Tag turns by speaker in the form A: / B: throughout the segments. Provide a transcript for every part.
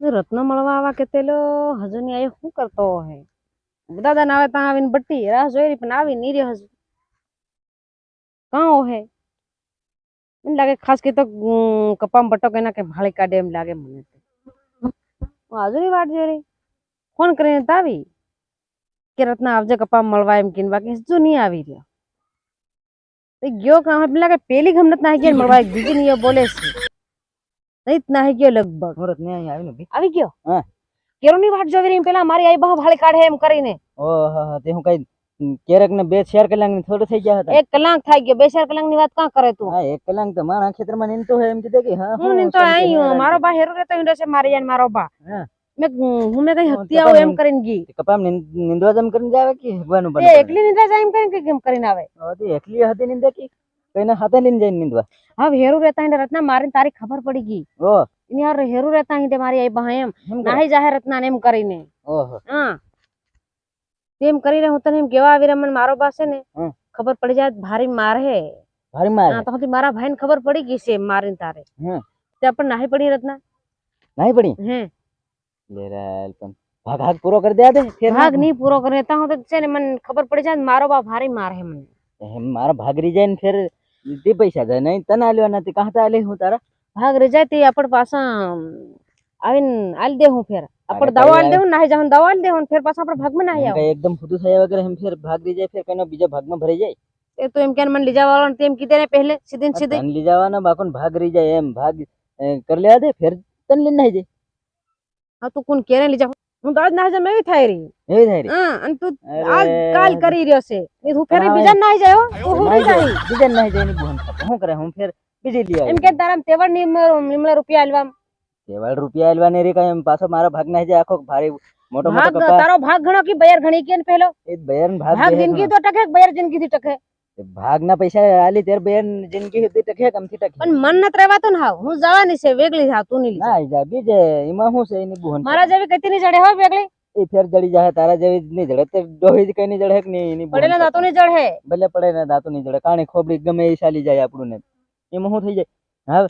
A: રત્ન મળવા આવા કે તેલો હજુ ની આયો શું કરતો હે? દાદા ના આવે ત્યાં આવીને બટ્ટી રાહ જોઈ પણ આવી નહીં રે હજુ. કાં હે એમ લાગે ખાસ કે તો કપામાં બટો કે ના કે ભાળી કાઢે એમ લાગે મને તો. હું હજુ ની વાટ જોઈ રહી. ફોન કરીને તાવી કે રત્ન આવજે કપા મળવા એમ કીને બાકી હજુ નહીં આવી રહ્યો. ગયો કામ લાગે પેલી ગમત ના ગયા મળવા બીજી નહીં બોલે છે. નહીં નાહી ગયો લગભગ.
B: મુરત ને અહીં આવીને ઊભી.
A: આવી ગયો?
B: હા.
A: કેરોની વાટ જોવી રહી પેલા મારી આઈ બહુ ભાળી કાઢે એમ કરીને.
B: ઓહો તે હું કઈ ક્યારેક ને બે ચાર કલાકની થોડું થઈ ગયા હતા.
A: એક કલાક થઈ ગયો બે શેર કલાકની વાત કાં કરે તું?
B: હા એક કલાક તો મારા ખેતરમાં નીંદતો હોય એમ કીધે કે હા
A: હું નહીં આઈ હું મારો બા હેરો રહેતો ઈંડો છે મારી યાર મારો બા. મેં હું મે કઈ હત્યા આવું એમ કરીને ગઈ.
B: કપામ નીંદવા જમ કરીને જાવે કે ભગવાન
A: તે એકલી નીંદવા જાય એમ કરીને કે કેમ કરીને આવે?
B: એકલી હતી નીંદે કે? કઈને હાથે લઈને જઈને નીંદવા.
A: હવે હેરુ રહેતા ઈંડે રત્ના મારી તારી ખબર પડી ગઈ.
B: ઓ
A: ઇની યાર હેરુ રહેતા ઈંડે મારી આઈ બા એમ? નાહી જાહે રત્ના એમ કરીને.
B: ઓહો.
A: હા. તેમ કરીને હું તને એમ કેવા આવી રમણ મારો પાસે ને. ખબર પડી જાય તો ભારી મારે.
B: ભારી માર?
A: હા તો સુધી મારા ભાઈને ખબર પડી ગઈ છે મારીને તારે.
B: હમ.
A: તે પણ નાહી પડી રત્ના?
B: નાહી પડી?
A: હે.
B: લેરાલ પણ ભાગ ભાગ પૂરો કરી દે દે ફેર
A: ભાગ નહીં પૂરો કરે ત્યાં હું તો છે ને મને ખબર પડી જાય મારો બા ભારી મારે હે મને.
B: એમ મારા ભાગરી જાય ને ફેર તે પૈસા જાય. નહીં તને આલ્યો નથી કાંતા આલે હું તારા?
A: ભાગ રજા તે આપણ પાછા આવીને આલ દે હું ફેર. આપણ દવા
B: આલ
A: આલી દેવું નાહી જાવ દવા આલી દેવું ફેર પાછા આપણ ભાગમાં નાહી આવો.
B: એકદમ ખુદું થયા વગર એમ ફેર ભાગ રહી જાય ફેર કઈનો બીજા ભાગમાં ભરાઈ જાય?
A: એ તો એમ કે મને લઈ જવા વાળો તેમ કીધે ને પહેલે સીધી સીધી.
B: ધન લઈ જવાના બાકોને ભાગ રહી જાય એમ ભાગ કરી લેવા દે ફેર તને લઈને નાહી જાય.
A: હા તું કોણ કેરે લઈ જાવ હું તો આજ નાહી જાવ એવી થઈ રહી.
B: એવી થઈ રહી?
A: હા અને તું આજ કાલ કરી રહ્યો છે. નહીં હું ફેર બીજા નાહી જાય તું હું
B: નાહી જાય બીજા નાહી જાય એની બોન હું કરે? હું ફેર બીજી લઈ
A: એમ કે તારા તેવડની નિમલા રૂપિયા આલવા
B: કેવળ રૂપિયા આલવા ને રે કઈ એમ પાછો મારો ભાગ નાહી જાય આખો ભારે મોટો મોટો
A: ભાગ તારો ભાગ ઘણો કે બયર ઘણી કે ને પેલો?
B: એ બયર ભાગ
A: ભાગ જિંદગી તો ટકે બયર જિંદગી થી ટકે?
B: ભાગ ના પૈસા આલી તેર બેન જિંદગી હતી ટકે કમથી ટકે.
A: પણ મન નત રહેવાતું ને હાવ. હું જવાની છે વેગળી થાવ તું નહીં
B: ના જા. બીજે એમાં શું છે એની બુહન?
A: મારા જેવી કતી ની જડે હો વેગળી.
B: એ ફેર જડી જાય તારા જેવી નહીં જડે. તે ડોહી જ કઈ નહીં જડે કે નહીં એની
A: પડેલા. દાંતો ની જડે.
B: ભલે પડે ને દાંતો નહીં જડે કાણી ખોબડી ગમે એ ચાલી જાય આપણું ને એમાં શું થઈ જાય? હા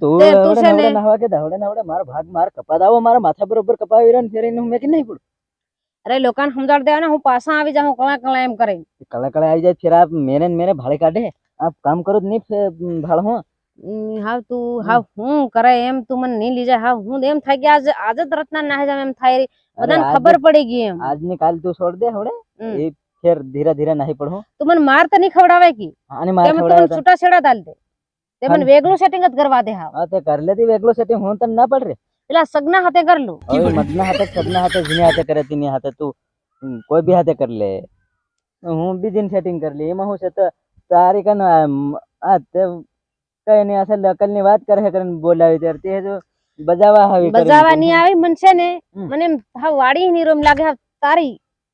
B: તું
A: તે છે ને-
B: નાહવા કે દાવડે નાવડે મારો ભાગ માર કપા દાવો મારા માથા બરોબર કપાવી રહ્યો ને ફેર એને હું મેં કે નહીં પડું.
A: અરે લોકોને સમજાડ દેવાના હું પાછા આવી જાઉં કળા કળા એમ કરે
B: કળા કળા આવી જાય ફેર આ મેરે ને મેરે ભાડે કાઢે. આ કામ કરો જ નહીં ફે- ભાળ હું.
A: ઉમ, હાવ તું હાવ હું કરે એમ તું મને નહીં લઈ જાય હાવ હું એમ થાય કે આજ આજ જ રત્ના નાહી જાવ એમ થાય બધાને
B: આજ-
A: ખબર પડી ગઈ એમ.
B: આજની કાલ તું છોડ દે હવડે.
A: હમ.
B: એ ફેર ધીરે ધીરે નહીં પડું
A: તું મને માર તો નહીં ખવડાવે કી?
B: આને માર
A: તેમ તું
B: ખવડાવે
A: મને છૂટા છેડા તાલ દે. તે મને વેગળું સેટિંગ જ કરવા દે હાવ.
B: હા તે કરી લેતી વેગલો સેટિંગ હું તને ના પડ રે.
A: પેલા સગના હાથે કર
B: લો. મદના હાથે સગના હાથે જીને હાથે કરે તેની હાથે તું કોઈ બી હાથે કર લે. હું બીજી સેટિંગ કરી લે એમાં હું છે તો તારી કન આ તે કઈ નહીં અસલ અકલની વાત કરે કરીને બોલાવી ત્યારે તે જો બજાવા આવી
A: બજાવા નહીં આવી મન છે ને મને હા વાડી ની રોમ લાગે તારી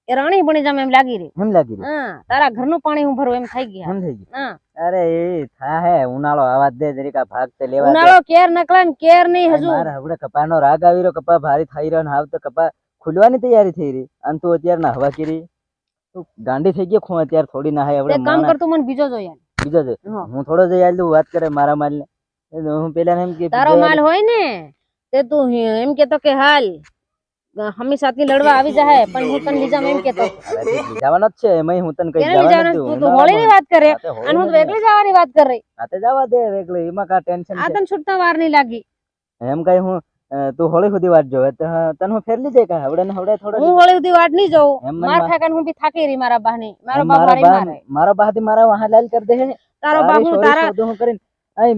A: એ રાણી બની જામ એમ લાગી રહી.
B: એમ લાગી રહી.
A: હા તારા ઘરનું પાણી હું ભરું એમ થઈ ગયા.
B: એમ થઈ ગયું.
A: હા.
B: અરે એ થા હે ઉનાળો આવા દે જરીકા ભાગ તે લેવા
A: ઉનાળો કેર નકળે ને કેર નહીં હજુ.
B: મારા હવડે કપાનો રાગ આવી રહ્યો કપા ભારી થઈ રહ્યો ને હાવ તો કપા ખુલવાની તૈયારી થઈ રહી. અને તું અત્યારે નાહવા કરી તું ગાંડી થઈ ગઈ ખું અત્યારે થોડી નાહાય
A: હે
B: હવડે
A: કામ કરતું મને બીજો જોઈએ
B: બીજો જો.
A: હું.
B: થોડો જઈ આલું વાત કરે મારા માલ ને હું પેલા એમ કે
A: તારો માલ હોય ને તે તું એમ કેતો કે હાલ. હમી સાથે લડવા આવી જાય પણ હું તને લીજા એમ કેતો.
B: જવાનો જ છે એમાં હું તને કઈ
A: જવાનો તું તો હોળી ની વાત કરે અને હું તો એકલી જવાની વાત કરી રહી.
B: આતે જવા દે એકલી એમાં કા ટેન્શન
A: આ તને છૂટતા વાર નહીં લાગી.
B: એમ કઈ હું તું હોળી સુધી વાત જોવે હા, તને હું ફેરલી લીધે કા હવડે ને હવડે થોડો
A: હું હોળી સુધી વાટ નહીં જોઉં. માર
B: મા-
A: હું બી થાકી રહી મારા બા મારો
B: એમ
A: બાપ
B: મારા.
A: મારી
B: બા
A: મારે
B: મારા મારા વહાં લાલ કર દે
A: તારો બાપ હું તારા
B: હું કરીને આઈ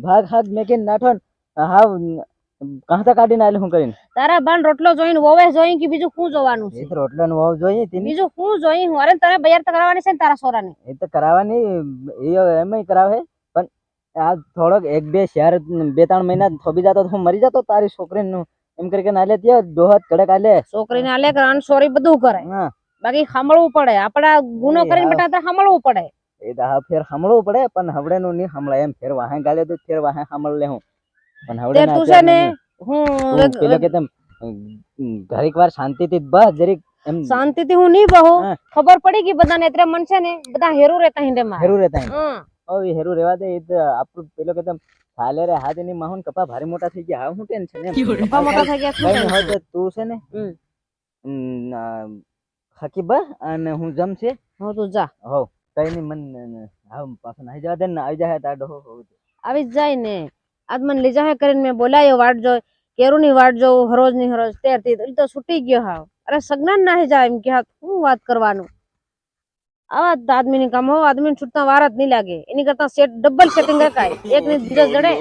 B: ભાગ હાગ મેકીને નાઠો ને. હાવ કાંતા કાઢીને આલે હું કરીને?
A: તારા બાન રોટલો જોઈને વોવે જોઈ કે બીજું શું જોવાનું છે?
B: તો રોટલો ને વોવ જોઈ તેની
A: બીજું શું જોઈ હું અરે તને બૈર તો કરાવવાની છે ને તારા સોરાને.
B: એ તો કરાવવાની એ એમ કરાવે. પણ આ થોડોક એક બે શહેર બે ત્રણ મહિના થોબી જતો તો હું મરી જતો તારી છોકરીને. એમ કરીને આલે ત્યાં દોહત કડક આલે.
A: છોકરીને આલે કરાન સોરી બધું કરે.
B: હા.
A: બાકી સાંભળવું પડે. આપડા ગુનો કરીને. બેટા તારે સાંભળવું પડે.
B: એ તો હા ફેર સાંભળવું પડે પણ હવડે નું નહીં સાંભળાય. એમ ફેર વાહે ગાલે તો ફેર વાહે સાંભળ લે હું.
A: તે તું છે ને હું
B: પેલો કે તેમ ઘડીક વાર શાંતિથી બસ જરીક એમ
A: શાંતિથી હું નહીં બહુ. ખબર પડી ગઈ બધાને એટલે મન છે ને બધા હેરું રહેતા હિંડે માં
B: હેરું રહેતા.
A: હમ.
B: હવે હેરું રહેવા દે એ તો આપણું પેલો કે તેમ હાલે રે હાથ એની માહુન કપા ભારે મોટા થઈ ગયા હા હું ટેન્શન એમ.
A: કપા મોટા થઈ ગયા શું
B: હોય તો છે ને હકીબા અને હું જમ
A: છે. હો તું જા.
B: હો કઈ નહીં મન હા પાછો નાઈ જવા દે ને આવી જાય તાડો.
A: આવી જ જાય ને. આજ મને લઈ જાય કરીને મેં બોલાયો વાટ જોઈ કેરું ની વાટ જોઉં હરોજની હરોજ તેરથી ઈ તો છૂટી ગયો હાવ. અરે સગના ના જાય એમ કે હા શું વાત કરવાનું? આવા આદમી ની કામ હો આદમી છૂટતા વાર જ નહીં લાગે. એની કરતા સેટ ડબલ સેટિંગ રખાય. એક ની બીજા જડે